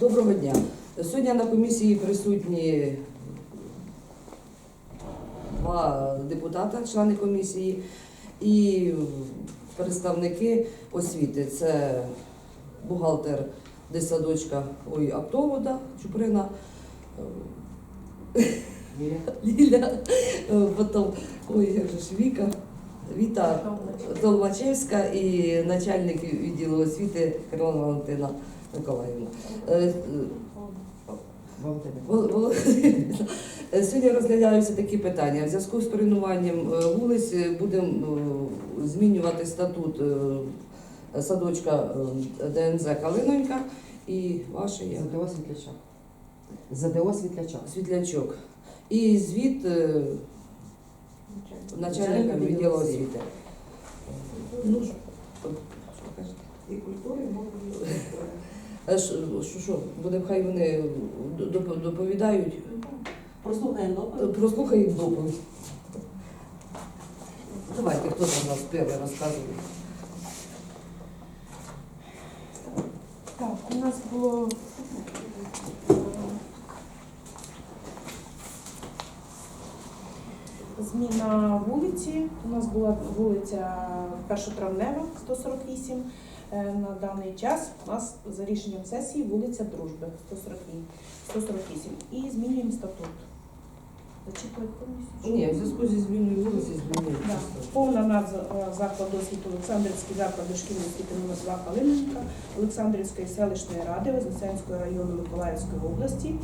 Доброго дня. Сьогодні на комісії присутні два депутата, члени комісії, і представники освіти. Це бухгалтер дитсадочка ой, Аптовода Чуприна. Ліля, потім, ой, як же ж Віка, Віта Толмачевська і начальник відділу освіти Карлона Валентина Миколаївна. Е, е, Сьогодні розглядаються такі питання. В зв'язку з перейменуванням е, вулиць будемо змінювати статут садочка ДНЗ Калинонька і ваше як? ЗДО Світлячок. ЗДО Світлячок. Світлячок. І звіт начальника відділу освіти. Ну, що що кажете? І культури, мови. Е, Що, що, що, буде, хай вони доповідають, Прослухаємо доповідь. прослухаємо доповідь. Давайте, хто там у нас перший розказує. Так, у нас було е, зміна вулиці. У нас була вулиця Першотравнева, 148. Е, На даний час у нас за рішенням сесії вулиця Дружби 148. 148. І змінюємо статут. Зачитувати повністю? Ні, в зв'язку зі зміною вулиці змінюється. Да. Повна назва е, закладу освіти Олександрівський заклад дошкільної освіти номер 2 Калиненка, Олександрівської селищної ради Вознесенського району Миколаївської області.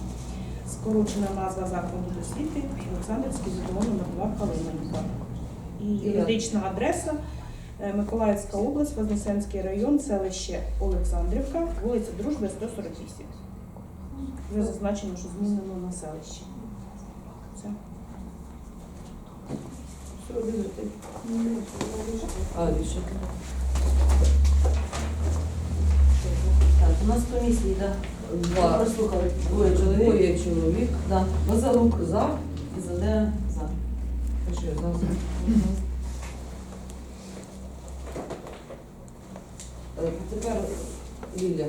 Скорочена назва закладу освіти Олександрівський ЗДО номер 2 Калиненка. І юридична адреса е, Миколаївська область, Вознесенський район, селище Олександрівка, вулиця Дружби 148. Вже зазначено, що змінено на селище. Все. Так, у нас комісії, да. Два. Прослухали двоє чоловік. Двоє чоловік. Да. Базалук За. і Заде за. Я за? Е, Тепер Ліля.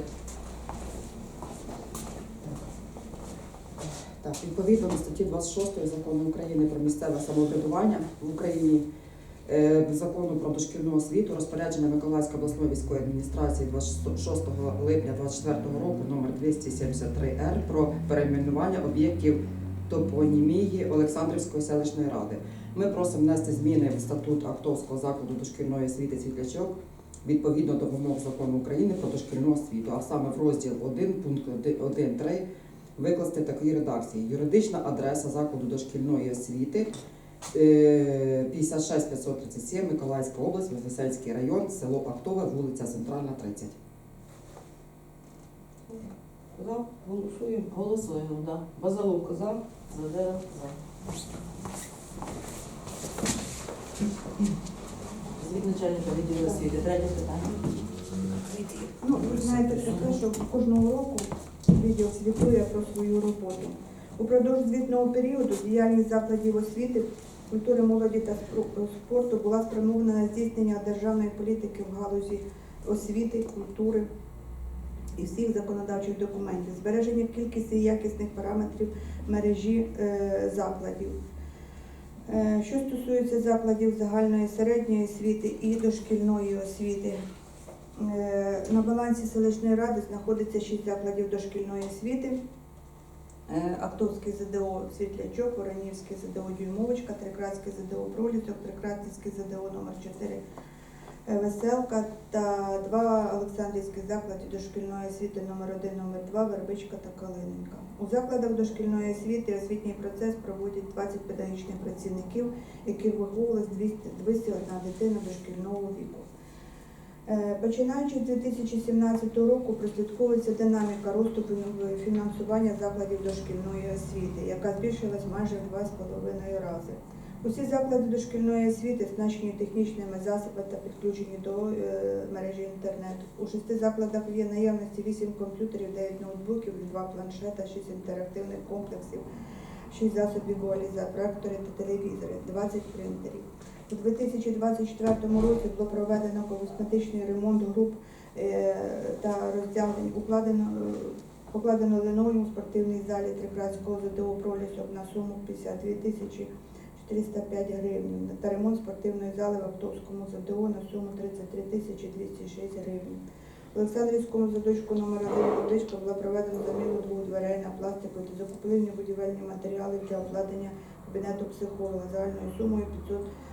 Так, відповідно до статті 26 закону України про місцеве самоврядування в Україні, закону про дошкільну освіту, розпорядження Миколаївської обласної військової адміністрації 26 липня 2024 року номер 273 Р про перейменування об'єктів топонімії Олександрівської селищної ради. Ми просимо внести зміни в статут Актовського закладу дошкільної освіти Світлячок відповідно до вимог закону України про дошкільну освіту, а саме в розділ 1 пункт 1.3 викласти такій редакції. Юридична адреса закладу дошкільної освіти е, 56 537 Миколаївська область, Вознесенський район, село Актове, вулиця Центральна, 30. За. Голосуємо. Голосуємо, да. Базалук За. Заде за. Звіт начальника відділу освіти. Третє питання. Ну, ви знаєте таке, що кожного року відділ звітує про свою роботу. Упродовж звітного періоду діяльність закладів освіти, культури, молоді та спорту була спрямована на здійснення державної політики в галузі освіти, культури і всіх законодавчих документів, збереження кількості і якісних параметрів мережі е, закладів. Е, Що стосується закладів загальної середньої освіти і дошкільної освіти, Е, На балансі селищної ради знаходиться шість закладів дошкільної освіти. Е, Актовський ЗДО Світлячок, Воронівський ЗДО Дюймовочка, Трикратський ЗДО Пролісок, Трикратський ЗДО номер 4 е, Веселка та два Олександрівських заклади дошкільної освіти номер 1 номер 2 Вербичка та Калиненка. У закладах дошкільної освіти освітній процес проводять 20 педагогічних працівників, яких виховувалось 201 дитина дошкільного віку. Е, Починаючи з 2017 року прослідковується динаміка росту фінансування закладів дошкільної освіти, яка збільшилась майже в 2,5 рази. Усі заклади дошкільної освіти оснащені технічними засобами та підключені до е, мережі інтернету. У шести закладах є наявності 8 комп'ютерів, 9 ноутбуків, 2 планшета, 6 інтерактивних комплексів, 6 засобів вуаліза, проектори та телевізори, 20 принтерів. У 2024 році було проведено косметичний ремонт груп е, та роздягнень. Укладено, е, покладено линою у спортивній залі Трикратського ЗДО пролісок на суму 52 тисячі 405 гривень. Та ремонт спортивної зали в Автовському ЗДО на суму 33 тисячі 206 гривень. В Олександрівському садочку номер 1 водичка була проведена заміну двох дверей на пластику та закуплені будівельні матеріали для обладнання кабінету психолога. Загальною сумою 500 е,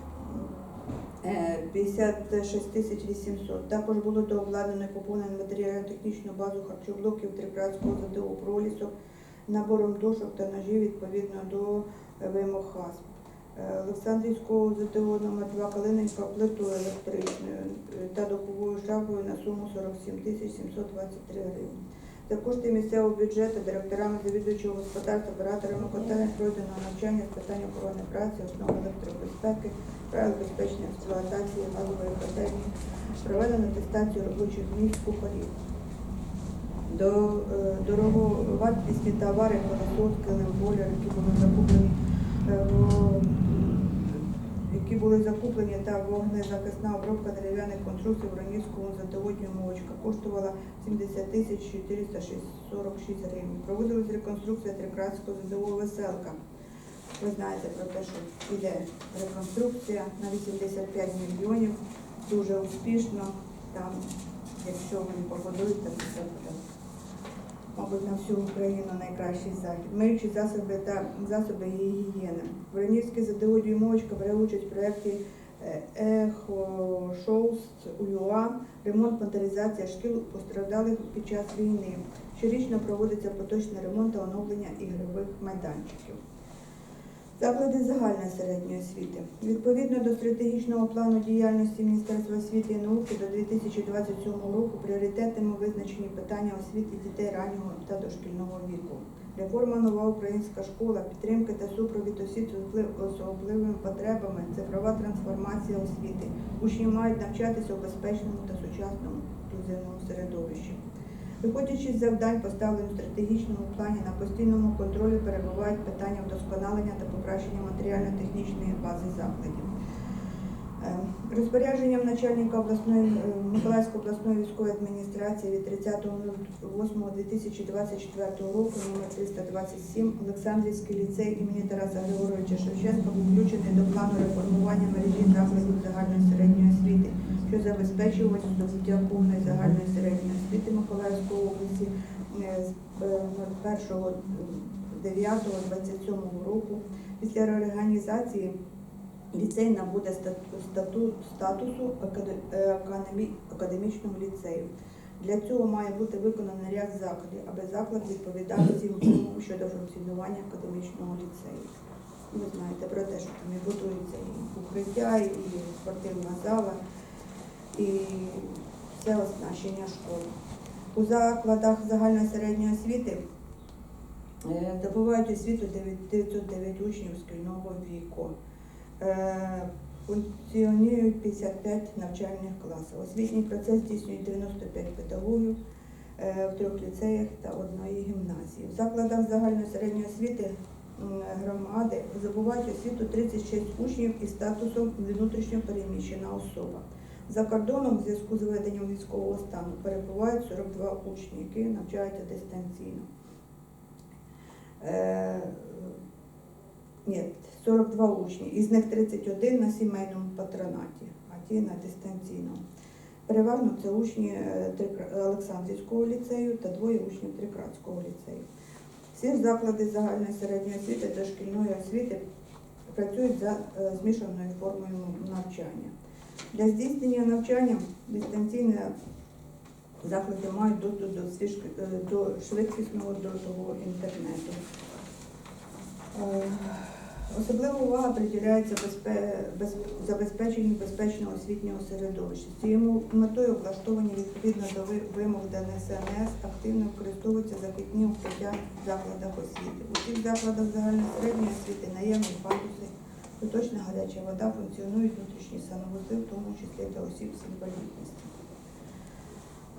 56 тисяч 800. Також було дообладнано і поповнено матеріально-технічну базу харчоблоків Трикратського ЗДО пролісок набором дошок та ножів відповідно до е, вимог ХАСП. Е, Олександрівського ЗТО номер 2 Калиненька плитою електричною е, та духовою шафою на суму 47 тисяч 723 гривень. За кошти місцевого бюджету директорами завідуючого господарства, операторами котелень пройдено навчання з питань охорони праці, основ електробезпеки, правил безпечної експлуатації газової котельні, проведено атестацію робочих місць кухарів. До е, дороговартісні товари, пилосос, килим, які були закуплені е, які були закуплені та вогнезахисна обробка дерев'яних конструкцій в Ранівському заводні мовочка коштувала 70 тисяч 446 гривень. Проводилась реконструкція Трикратського ЗДО «Веселка». Ви знаєте про те, що йде реконструкція на 85 мільйонів, дуже успішно. Там, якщо вони погодують, то все буде мабуть, на всю Україну найкращий захід. Миючі засоби та засоби гігієни. Воронівське ЗДО Дюймовочка бере участь в проєкті е, Ехо Шоус УЮА, ремонт, модернізація шкіл постраждалих під час війни. Щорічно проводиться поточний ремонт та оновлення ігрових майданчиків. Заклади загальної середньої освіти. Відповідно до стратегічного плану діяльності Міністерства освіти і науки до 2027 року пріоритетами визначені питання освіти дітей раннього та дошкільного віку. Реформа нова українська школа, підтримка та супровід осіб з особливими потребами, цифрова трансформація освіти. Учні мають навчатися у безпечному та сучасному інклюзивному середовищі. Виходячи з завдань, поставлених у стратегічному плані, на постійному контролі перебувають питання вдосконалення та покращення матеріально-технічної бази закладів. Е, Розпорядженням начальника обласної е, Миколаївської обласної військової адміністрації від 30.08.2024 року номер 327 Олександрівський ліцей імені Тараса Григоровича Шевченка був включений до плану реформування мережі закладів загальної середньої освіти, що забезпечувати здобуття повної загальної середньої освіти Миколаївської області е, з е, 1.9.27 року. Після реорганізації ліцей набуде стату- стату- статусу акаде- е, академі- академічного ліцею. Для цього має бути виконано ряд заходів, аби заклад відповідав всім щодо функціонування академічного ліцею. Ви знаєте про те, що там і будується і укриття, і спортивна зала, і все оснащення школи. У закладах загальної середньої освіти е, здобувають освіту 909 учнів шкільного віку. Е, Функціонують 55 навчальних класів. Освітній процес здійснює 95 педагогів е, в трьох ліцеях та одної гімназії. В закладах загальної середньої освіти громади здобувають освіту 36 учнів із статусом внутрішньо переміщена особа. За кордоном в зв'язку з введенням військового стану перебувають 42 учні, які навчаються дистанційно. Е, ні, 42 учні, із них 31 на сімейному патронаті, а ті на дистанційному. Переважно це учні е, Олександрівського ліцею та двоє учнів Трикратського ліцею. Всі заклади загальної середньої освіти та шкільної освіти працюють за е, змішаною формою навчання. Для здійснення навчання дистанційні заклади мають доступ до, е, швидкісного дротового інтернету. Е, Особлива увага приділяється безпе- без- забезпеченню безпечного освітнього середовища. З цією метою облаштовані відповідно до вимог ДНСНС активно використовуються захисні укриття в закладах освіти. У всіх закладах загальної середньої освіти наємні пандуси, поточна гаряча вода, функціонують внутрішні санвузи, в тому числі для осіб з інвалідністю.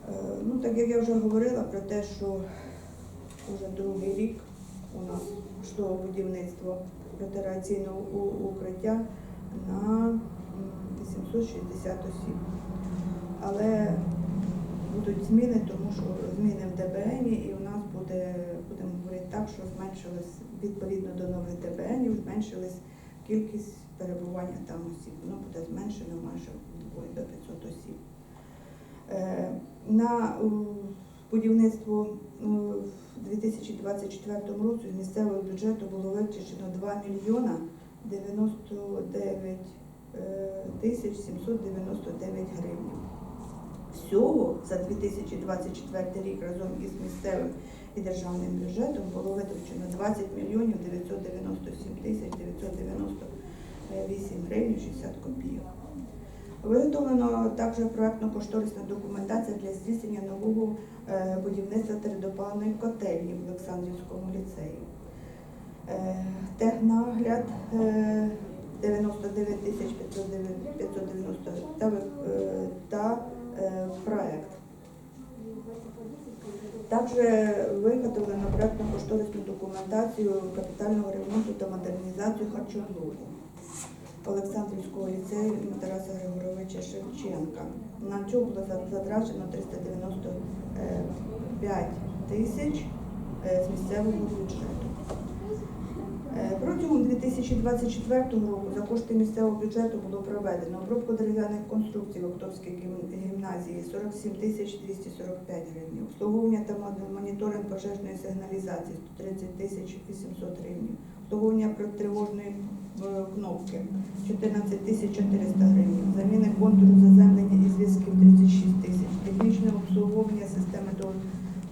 Е, Ну, так як я вже говорила про те, що вже другий рік у нас йшло будівництво протираційного укриття на м, 860 осіб. Але будуть зміни, тому що зміни в ДБН, і у нас буде, будемо говорити так, що зменшилось відповідно до нових ДБНів, зменшилась кількість перебування там осіб. Воно буде зменшено майже вдвоє до 500 осіб. Е, На будівництво е, в 2024 році з місцевого бюджету було витрачено 2 мільйона 99 е, тисяч 799 гривень. Всього за 2024 рік разом із місцевим і державним бюджетом було витрачено 20 мільйонів 997 тисяч 998 гривень 60 копійок. Виготовлено також проектно-кошторисна документація для здійснення нового е, будівництва тридопаливної котельні в Олександрівському ліцеї. Е, Технагляд е, 99 тисяч 590 та, ви- е, та е, проект. Також виготовлено проєктно кошторисну документацію капітального ремонту та модернізацію харчоблоку Олександрівського ліцею Тараса Григоровича Шевченка. На цього було затрачено 395 тисяч е, з місцевого бюджету. Е, Протягом 2024 року за кошти місцевого бюджету було проведено обробку дерев'яних конструкцій в Октовській гім- гімназії 47 тисяч 245 гривень, обслуговування та моніторинг пожежної сигналізації 130 тисяч 800 гривень, обслуговування протитривожної е, кнопки 14 тисяч 400 гривень, заміни контуру заземлення і зв'язків 36 тисяч, технічне обслуговування системи до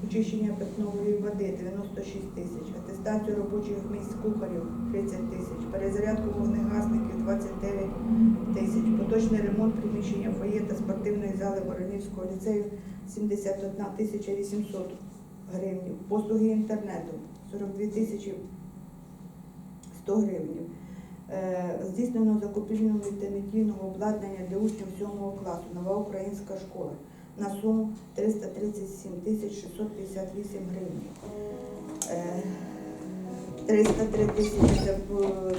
очищення питної води 96 тисяч, атестацію робочих місць кухарів 30 тисяч, перезарядку вогнегасників 29 тисяч, поточний ремонт приміщення фоє та спортивної зали Воронівського ліцею 71 тисяча 800 гривень, послуги інтернету 42 тисячі 100 гривень. Здійснено закупівлю мультимедійного обладнання для учнів 7 класу. Нова українська школа на суму 337 тисяч 658 гривень. Е, 303 тисячі це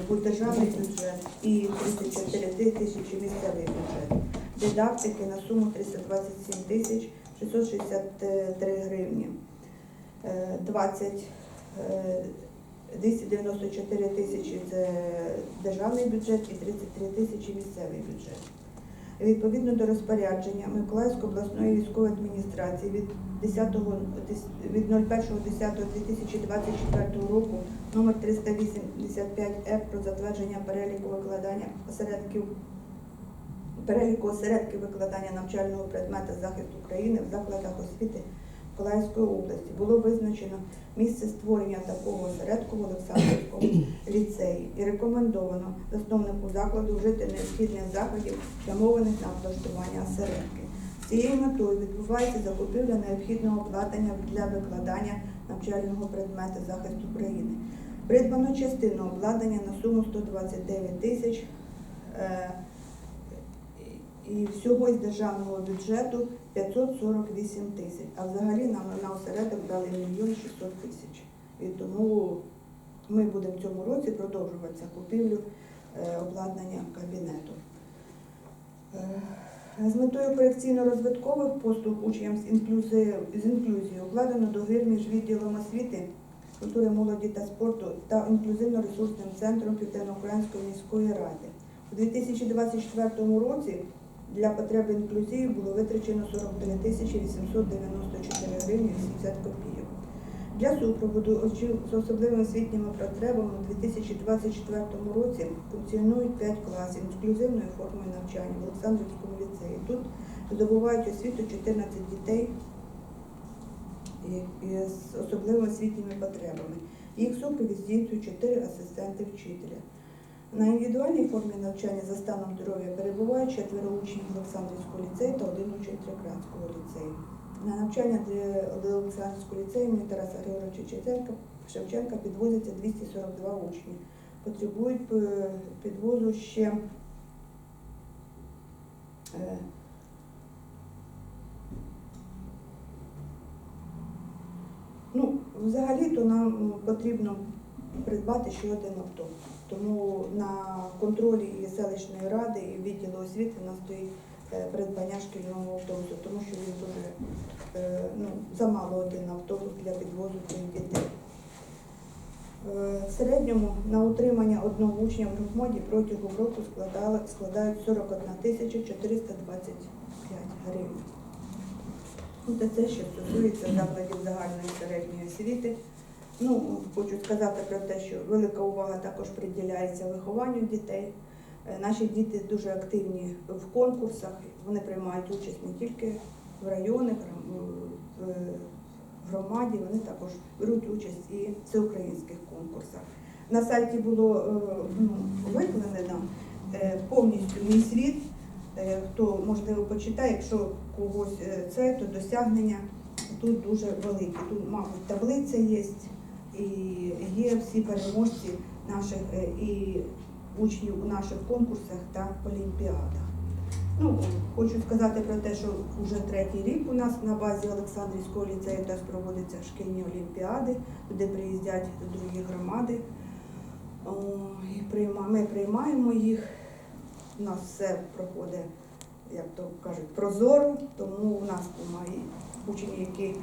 був державний бюджет і 34 тисячі місцевий бюджет. Дидактики на суму 327 тисяч 663 гривні. Е, 20 е, 294 тисячі це державний бюджет і 33 тисячі місцевий бюджет. Відповідно до розпорядження Миколаївської обласної військової адміністрації від 10 від 01.10.2024 року номер 385 Ф про затвердження переліку викладання осередків переліку осередків викладання навчального предмета захист України в закладах освіти Миколаївської області було визначено місце створення такого осередку в Олександрівському ліцеї і рекомендовано засновнику закладу вжити необхідних заходів, спрямованих на облаштування осередки. З цією метою відбувається закупівля необхідного обладнання для викладання навчального предмету захист України. Придбано частину обладнання на суму 129 тисяч. е, І всього із державного бюджету 548 тисяч, а взагалі нам на осередок дали мільйон 600 тисяч. І тому ми будемо в цьому році продовжувати закупівлю е, обладнання кабінету. Е, З метою корекційно-розвиткових послуг учням з інклюзією, з інклюзією укладено договір між відділом освіти, культури, молоді та спорту та інклюзивно-ресурсним центром Південноукраїнської міської ради. У 2024 році для потреб інклюзії було витрачено 43 тисячі 894 гривні 80 копійок. Для супроводу осіб з особливими освітніми потребами у 2024 році функціонують 5 класів інклюзивної форми навчання в Олександрівському ліцеї. Тут здобувають освіту 14 дітей з особливими освітніми потребами. Їх супровід здійснюють 4 асистенти вчителя. На індивідуальній формі навчання за станом здоров'я перебувають четверо учнів Олександрівського ліцею та один учень Трикранського ліцею. На навчання до Олександрівського ліцею імені Тараса Григоровича Шевченка, підвозяться 242 учні. Потребують е, підвозу ще е, Ну, взагалі-то нам потрібно придбати ще один автобус. Тому на контролі і селищної ради, і відділу освіти у нас стоїть е, придбання шкільного автобусу, тому що він дуже е, ну, замало один автобус для підвозу цих дітей. Е, В середньому на утримання одного учня в громаді протягом року складали, складають 41 тисяча 425 гривень. Ну, Це те, що стосується закладів загальної середньої освіти. Ну, хочу сказати про те, що велика увага також приділяється вихованню дітей. Е, Наші діти дуже активні в конкурсах, вони приймають участь не тільки в районах, в громаді, вони також беруть участь і в всеукраїнських конкурсах. На сайті було е, ну, викладено е, повністю мій світ. Е, Хто можливо почитає, якщо когось е, це, то досягнення тут дуже великі. Тут, мабуть, таблиця є, і є всі переможці наших е, і учнів у наших конкурсах та олімпіадах. Ну, хочу сказати про те, що вже третій рік у нас на базі Олександрівського ліцею теж проводяться шкільні олімпіади, туди приїздять другі громади. Ми приймаємо їх. У нас все проходить, як то кажуть, прозоро, тому у нас немає учні, які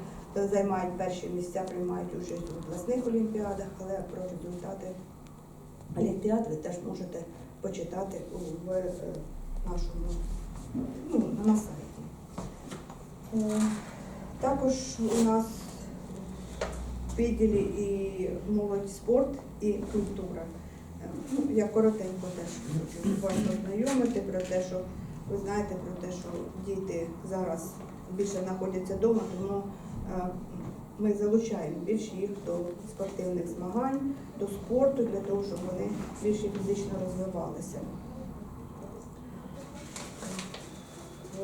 займають перші місця, приймають участь у обласних олімпіадах, але про результати олімпіад ви теж можете почитати у в е, нашому ну, на сайті. Е, Також у нас в відділі і молодь спорт і культура. Е, Ну, я коротенько теж хочу вас ознайомити про те, що ви знаєте про те, що діти зараз більше знаходяться вдома, тому е, ми залучаємо більше їх до спортивних змагань, до спорту, для того, щоб вони більше фізично розвивалися.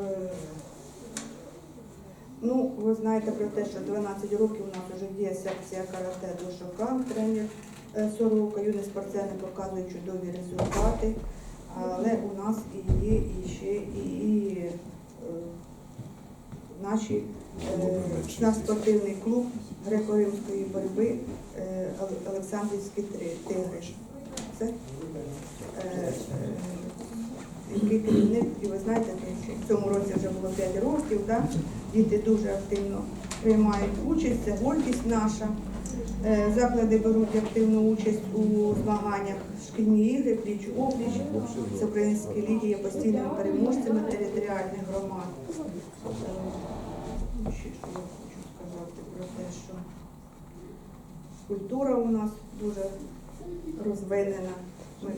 Е, Ну, ви знаєте про те, що 12 років у нас вже діє секція карате до Шокан, тренер е, Сорока, юні спортсмени показують чудові результати, але у нас і є і ще і е, наші, е, наш спортивний клуб греко-римської боротьби е, Оле- Олександрівські тигри. Це який керівник, і ви знаєте, в цьому році вже було 5 років, да? діти дуже активно приймають участь, це гордість наша. Е, Заклади беруть активну участь у змаганнях шкільні ігри, пліч опліч, Всеукраїнські ліги є постійними переможцями територіальних громад. Е, Ще що я хочу сказати про те, що культура у нас дуже розвинена. Ми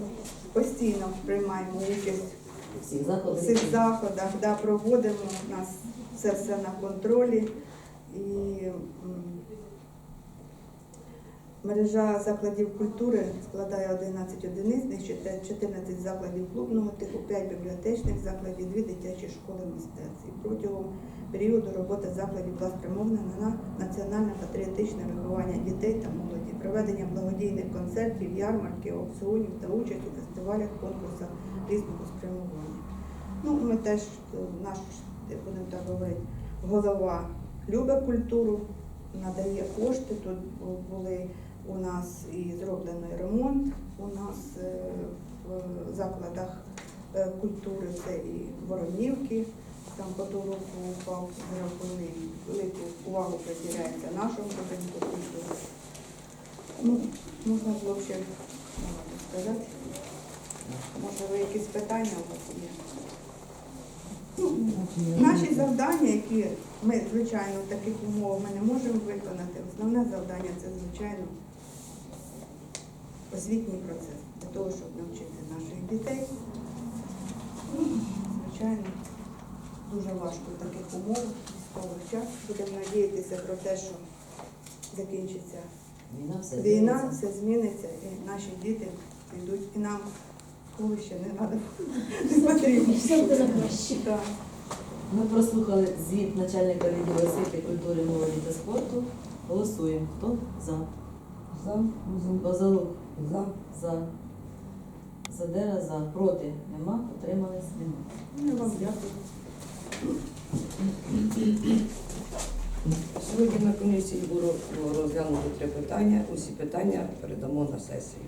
постійно приймаємо участь у цих заходах, да, проводимо у нас це все на контролі. І мережа закладів культури складає 11 одиниць, них 14 закладів клубного типу, 5 бібліотечних закладів, 2 дитячі школи мистецтв. Протягом періоду роботи закладів була спрямована на національне патріотичне виховання дітей та молоді, проведення благодійних концертів, ярмарків, аукціонів та участь у фестивалях, конкурсах різного спрямування. Ну, ми теж е, наш, будемо так говорити, голова любить культуру, надає кошти. Тут були у нас і зроблений ремонт. У нас е, в закладах е, культури це і Воронівки, там потолок упав зроблений, велику увагу приділяється нашому будинку культури. Ну, можна було ще сказати. Може, ви якісь питання у вас є? Ну, Наші завдання, які ми, звичайно, в таких умовах ми не можемо виконати, основне завдання це, звичайно, освітній процес для того, щоб навчити наших дітей. Ну, звичайно, дуже важко в таких умовах, військових час. Будемо надіятися про те, що закінчиться Війна все війна, зміниться. все зміниться, і наші діти підуть, і нам школи ще не треба. Не потрібно. Все буде на краще. Ми прослухали звіт начальника відділу освіти, культури, молоді та спорту. Голосуємо. Хто за? За, за, Базалук за. за. Задера за. Проти. Нема. Утримались. Нема. Ну, вам дякую. Сьогодні на комісії було розглянуто три питання. Усі питання передамо на сесію.